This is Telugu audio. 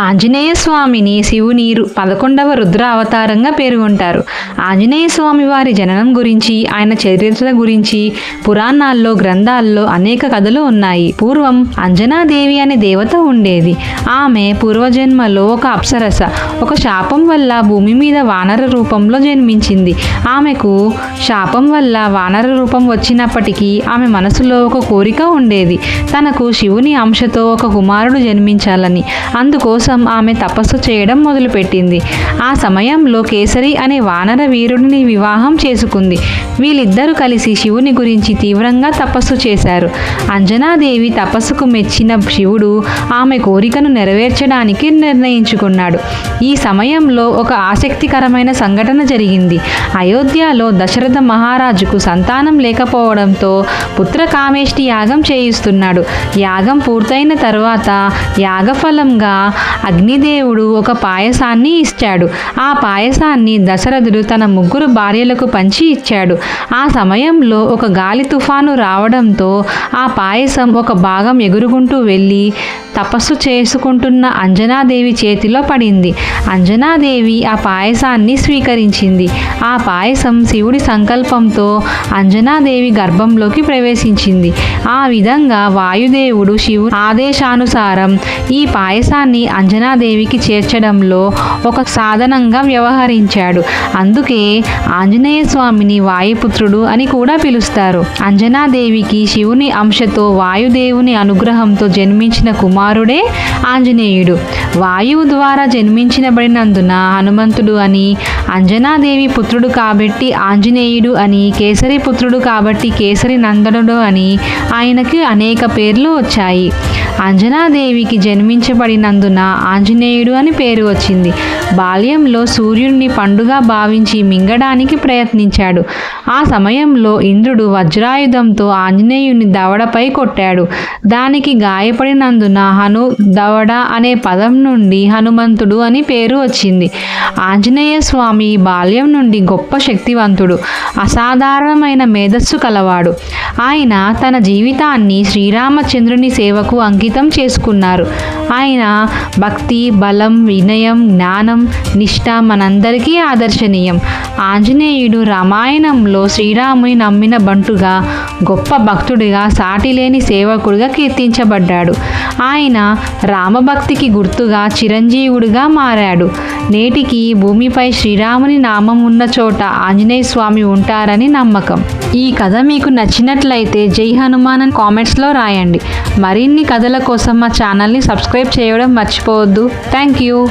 ఆంజనేయ స్వామిని శివుని రు- పదకొండవ రుద్ర అవతారంగా పేర్కొంటారు ఆంజనేయ స్వామి వారి జననం గురించి ఆయన చరిత్ర గురించి పురాణాల్లో గ్రంథాల్లో అనేక కథలు ఉన్నాయి. పూర్వం అంజనాదేవి అనే దేవత ఉండేది. ఆమె పూర్వజన్మలో ఒక అప్సరస ఒక శాపం వల్ల భూమి మీద వానర రూపంలో జన్మించింది. ఆమెకు శాపం వల్ల వానర రూపం వచ్చినప్పటికీ ఆమె మనసులో ఒక కోరిక ఉండేది. తనకు శివుని అంశతో ఒక కుమారుడు జన్మించాలని. అందుకోసం ఆమె తపస్సు చేయడం మొదలుపెట్టింది. ఆ సమయంలో కేసరి అనే వానర వీరుడిని వివాహం చేసుకుంది. వీళ్ళిద్దరూ కలిసి శివుని గురించి తీవ్రంగా తపస్సు చేశారు. అంజనాదేవి తపస్సుకు మెచ్చిన శివుడు ఆమె కోరికను నెరవేర్చడానికి నిర్ణయించుకున్నాడు. ఈ సమయంలో ఒక ఆసక్తికరమైన సంఘటన జరిగింది. అయోధ్యలో దశరథ మహారాజుకు సంతానం లేకపోవడంతో పుత్ర కామేష్టి యాగం చేయిస్తున్నాడు. యాగం పూర్తయిన తర్వాత యాగఫలంగా అగ్నిదేవుడు ఒక పాయసాన్ని ఇచ్చాడు. ఆ పాయసాన్ని దశరథుడు తన ముగ్గురు భార్యలకు పంచి ఇచ్చాడు. ఆ సమయంలో ఒక గాలి తుఫాను రావడంతో ఆ పాయసం ఒక భాగం ఎగురుకుంటూ వెళ్ళి తపస్సు చేసుకుంటున్న అంజనాదేవి చేతిలో పడింది. అంజనాదేవి ఆ పాయసాన్ని స్వీకరించింది. ఆ పాయసం శివుడి సంకల్పంతో అంజనాదేవి గర్భంలోకి ప్రవేశించింది. ఆ విధంగా వాయుదేవుడు శివు ఆదేశానుసారం ఈ పాయసాన్ని అంజనాదేవికి చేర్చడంలో ఒక సాధనంగా వ్యవహరించాడు. అందుకే ఆంజనేయ స్వామిని వాయుపుత్రుడు అని కూడా పిలుస్తారు. అంజనాదేవికి శివుని అంశతో వాయుదేవుని అనుగ్రహంతో జన్మించిన కుమారుడే ఆంజనేయుడు. వాయువు ద్వారా జన్మించినబడినందున హనుమంతుడు అని అంజనాదేవి పుత్రుడు కాబట్టి ఆంజనేయుడు అని కేసరి పుత్రుడు కాబట్టి కేసరి నందనుడు అని ఆయనకి అనేక పేర్లు వచ్చాయి. అంజనాదేవికి జన్మించబడినందున ఆంజనేయుడు అని పేరు వచ్చింది. బాల్యంలో సూర్యుడిని పండుగ భావించి మింగడానికి ప్రయత్నించాడు. ఆ సమయంలో ఇంద్రుడు వజ్రాయుధంతో ఆంజనేయుని దవడపై కొట్టాడు. దానికి గాయపడినందున హను దవడ అనే పదం నుండి హనుమంతుడు అని పేరు వచ్చింది. ఆంజనేయ స్వామి బాల్యం నుండి గొప్ప శక్తివంతుడు అసాధారణమైన మేధస్సు కలవాడు. ఆయన తన జీవితాన్ని శ్రీరామచంద్రుని సేవకు అంకితం చేసుకున్నారు. ఆయన భక్తి బలం వినయం జ్ఞానం నిష్ట మనందరికీ ఆదర్శనీయం. ఆంజనేయుడు రామాయణంలో శ్రీరాముని నమ్మిన బంటుగా గొప్ప భక్తుడిగా సాటిలేని సేవకుడిగా కీర్తించబడ్డాడు. ఆయన రామభక్తికి గుర్తుగా చిరంజీవుడిగా మారాడు. నేటికి భూమిపై శ్రీరాముని నామం ఉన్న చోట ఆంజనేయ స్వామి ఉంటారని నమ్మకం. ఈ కథ మీకు నచ్చినట్లయితే జై హనుమాన్ అని కామెంట్స్లో రాయండి. మరిన్ని కథల కోసం మా ఛానల్ని సబ్స్క్రైబ్ చేయడం మర్చిపోవద్దు. Thank you.